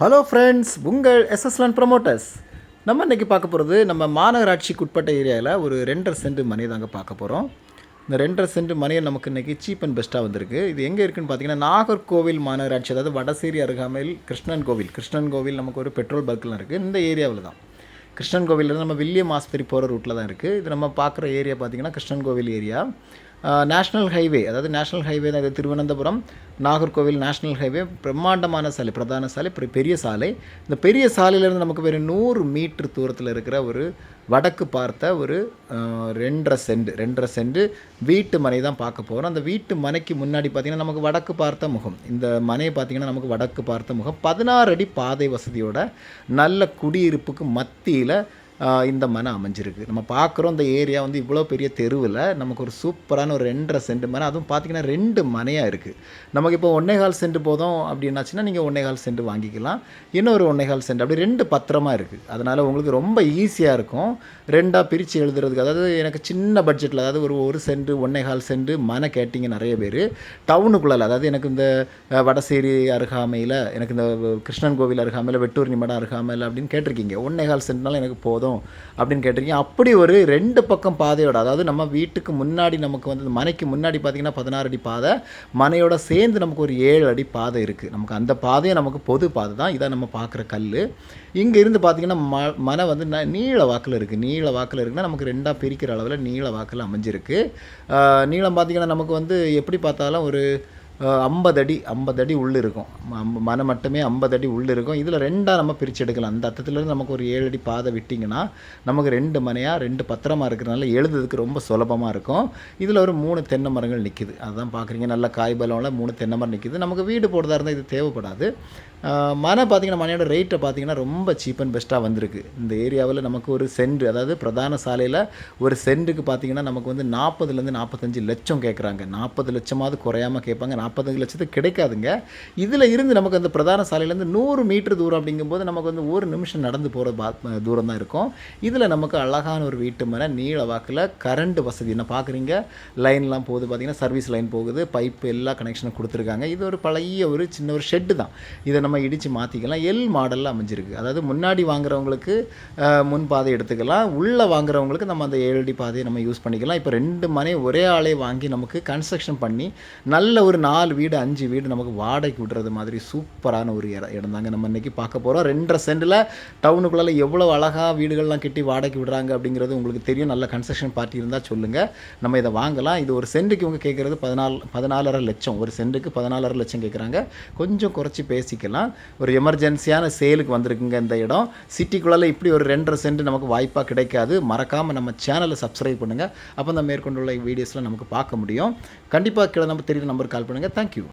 Hello friends உங்கள் எஸ்எஸ்லான் promoters நம்ம இன்றைக்கி பார்க்க போகிறது நம்ம மாநகராட்சிக்கு உட்பட்ட ஏரியாவில் ஒரு ரெண்டரை சென்ட் மனை தாங்க பார்க்க போகிறோம் இந்த ரெண்டரை சென்ட் மனையை நமக்கு இன்றைக்கி சீப் அண்ட் பெஸ்ட்டாக வந்திருக்கு. இது எங்கே இருக்குதுன்னு பார்த்தீங்கன்னா நாகர்கோவில் மாநகராட்சி அதாவது வடசேரி அருகாமையில் கிருஷ்ணன் கோவில். கிருஷ்ணன் கோவில் நமக்கு ஒரு பெட்ரோல் பங்க்லாம் இருக்குது இந்த ஏரியாவில் தான். கிருஷ்ணன் கோவிலேருந்து நம்ம வில்லியம் ஆஸ்பத்திரி போகிற ரூட்டில் தான் இருக்குது இது நம்ம பார்க்குற ஏரியா பார்த்திங்கன்னா கிருஷ்ணன் கோவில் ஏரியா. நேஷ்னல் ஹைவே அதாவது நேஷ்னல் ஹைவே தான் இது. திருவனந்தபுரம் நாகர்கோவில் நேஷ்னல் ஹைவே பிரம்மாண்டமான சாலை பிரதான சாலை பெரிய- பெரிய சாலை. இந்த பெரிய சாலையிலேருந்து நமக்கு வெறும் நூறு மீட்டர் தூரத்தில் இருக்கிற ஒரு வடக்கு பார்த்த ஒரு ரெண்டரை சென்ட் ரெண்டரை சென்ட் வீட்டு மனை தான் பார்க்க போகிறோம் அந்த வீட்டு மனைக்கு முன்னாடி பார்த்திங்கன்னா நமக்கு வடக்கு பார்த்த முகம். இந்த மனையை பார்த்திங்கன்னா நமக்கு வடக்கு பார்த்த முகம். பதினாறு அடி பாதை வசதியோட நல்ல குடியிருப்புக்கு மத்தியில் இந்த மனை அமைஞ்சிருக்கு. நம்ம பார்க்குறோம் இந்த ஏரியா வந்து இவ்வளோ பெரிய தெருவில் நமக்கு ஒரு சூப்பரான ஒரு ரெண்டரை சென்ட் மனை அதுவும் பார்த்தீங்கன்னா ரெண்டு மனையாக இருக்குது நமக்கு இப்போ ஒன்னேகால் சென்ட் போதும் அப்படின்னாச்சுன்னா நீங்கள் ஒன்னேகால் சென்ட் வாங்கிக்கலாம். இன்னொரு ஒன்னேகால் சென்ட் அப்படி ரெண்டு பத்திரமாக இருக்குது அதனால் உங்களுக்கு ரொம்ப ஈஸியாக இருக்கும். ரெண்டாக பிரித்து எழுதுறதுக்கு. அதாவது எனக்கு சின்ன பட்ஜெட்டில் அதாவது ஒரு ஒரு சென்ட் ஒன்னேகால் சென்ட் மனை கேட்டிங்க நிறைய பேர். டவுனுக்குள்ளே அதாவது எனக்கு இந்த வடசேரி அருகாமையில் எனக்கு இந்த கிருஷ்ணன் கோவில் அருகாமையில் வெட்டூர் மடம் அருகாமையில் அப்படின்னு கேட்டிருக்கீங்க. ஒன்னேகால் சென்ட்னால எனக்கு போதும். அப்படின்னு கேட்டிருக்கீங்க. அப்படி ஒரு ரெண்டு பக்கம் பாதையோட அதாவது நம்ம வீட்டுக்கு முன்னாடி நமக்கு வந்து மனைக்கு முன்னாடி பார்த்தீங்கன்னா பதினாறு அடி பாதை மனையோட சேர்ந்து நமக்கு ஒரு ஏழு அடி பாதை இருக்குது நமக்கு அந்த பாதையும் நமக்கு பொது பாதை தான். இதான் நம்ம பார்க்குற கல் இங்கே இருந்து பார்த்தீங்கன்னா ம மனை வந்து ந- நீள வாக்கில் இருக்குது நீள வாக்கில் இருக்குன்னா நமக்கு ரெண்டாக பிரிக்கிற அளவில் நீள வாக்கில் அமைஞ்சிருக்கு. நீளம் பார்த்தீங்கன்னா நமக்கு வந்து எப்படி பார்த்தாலும் ஒரு ஐம்பது அடி ஐம்பது அடி உள்ளே இருக்கும். மன மட்டுமே ஐம்பது அடி உள்ளே இருக்கும். இதில் ரெண்டாக நம்ம பிரித்து எடுக்கலாம். அந்த அர்த்தத்துலேருந்து நமக்கு ஒரு ஏழு அடி பாதை விட்டிங்கன்னா நமக்கு ரெண்டு மனையாக ரெண்டு பத்திரமாக இருக்கிறனால எழுதுறதுக்கு ரொம்ப சுலபமாக இருக்கும். இதில் ஒரு மூணு தென்னை மரங்கள் நிற்கிது அதுதான் பார்க்குறீங்க நல்ல காய் மூணு தென்னை மரம் நிற்கிது நமக்கு வீடு போடுறதா இருந்தால் இது தேவைப்படாது. ஆஹ் மனை பார்த்தீங்கன்னா மனையோட ரேட்டை பார்த்தீங்கன்னா ரொம்ப சீப் அண்ட் பெஸ்ட்டாக வந்திருக்கு. இந்த ஏரியாவில் நமக்கு ஒரு சென்ட் அதாவது பிரதான சாலையில் ஒரு சென்ட்டுக்கு பார்த்தீங்கன்னா நமக்கு வந்து நாற்பதுலேருந்து நாற்பத்தஞ்சு லட்சம் கேட்குறாங்க நாற்பது லட்சமாவது குறையாமல் கேட்பாங்க நாற்பத்தஞ்சு லட்சத்துக்கு கிடைக்காதுங்க. இதில் இருந்து நமக்கு அந்த பிரதான சாலையிலேருந்து நூறு மீட்டர் தூரம் அப்படிங்கும்போது நமக்கு வந்து ஒரு நிமிஷம் நடந்து போகிற பா தூரம் தான் இருக்கும். இதில் நமக்கு அழகான ஒரு வீட்டு மனை நீள வாக்கில் கரண்ட் வசதி. என்ன பார்க்குறீங்க லைன்லாம் போகுது பார்த்திங்கன்னா சர்வீஸ் லைன் போகுது. பைப்பு எல்லா கனெக்ஷனும் கொடுத்துருக்காங்க. இது ஒரு பழைய ஒரு சின்ன ஒரு ஷெட்டு தான். இதை நம்ம இடித்து மாற்றிக்கலாம் எல் மாடலில் அமைஞ்சிருக்கு. அதாவது முன்னாடி வாங்குறவங்களுக்கு முன் பாதை எடுத்துக்கலாம். உள்ளே வாங்குறவங்களுக்கு நம்ம அந்த ஏழடி பாதையை நம்ம யூஸ் பண்ணிக்கலாம். இப்போ ரெண்டு மனை ஒரே ஆளே வாங்கி நமக்கு கன்ஸ்ட்ரக்ஷன் பண்ணி நல்ல ஒரு நாலு நாலு வீடு அஞ்சு வீடு நமக்கு வாடகைக்கு விடுறது மாதிரி சூப்பரான ஒரு இடம் இடம் தாங்க நம்ம இன்றைக்கி பார்க்க போகிறோம் ரெண்டரை சென்டில் டவுனுக்குள்ளே எவ்வளோ அழகாக வீடுகள்லாம் கட்டி வாடகைக்கு விடுறாங்க அப்படிங்கிறது உங்களுக்கு தெரியும். நல்ல கன்ஸ்ட்ரக்ஷன் பார்ட்டி இருந்தால் சொல்லுங்கள் நம்ம இதை வாங்கலாம். இது ஒரு சென்ட்டுக்கு இவங்க கேட்குறது பதினாலு பதினாலரை லட்சம். ஒரு சென்ட்டுக்கு பதினாலரை லட்சம் கேட்குறாங்க கொஞ்சம் குறைச்சி பேசிக்கலாம். ஒரு எமர்ஜென்சியான சேலுக்கு வந்திருக்குங்க இந்த இடம். சிட்டிக்குள்ளே இப்படி ஒரு ரெண்டரை சென்ட் நமக்கு வாய்ப்பாக கிடைக்காது. மறக்காமல் நம்ம சேனலை சப்ஸ்கிரைப் பண்ணுங்கள் அப்போ தான் மேற்கொண்டுள்ள வீடியோஸ்லாம் நமக்கு பார்க்க முடியும். கண்டிப்பாக கீழே நம்ம தெரியுற நம்பர் கால் பண்ணுங்கள் thank you.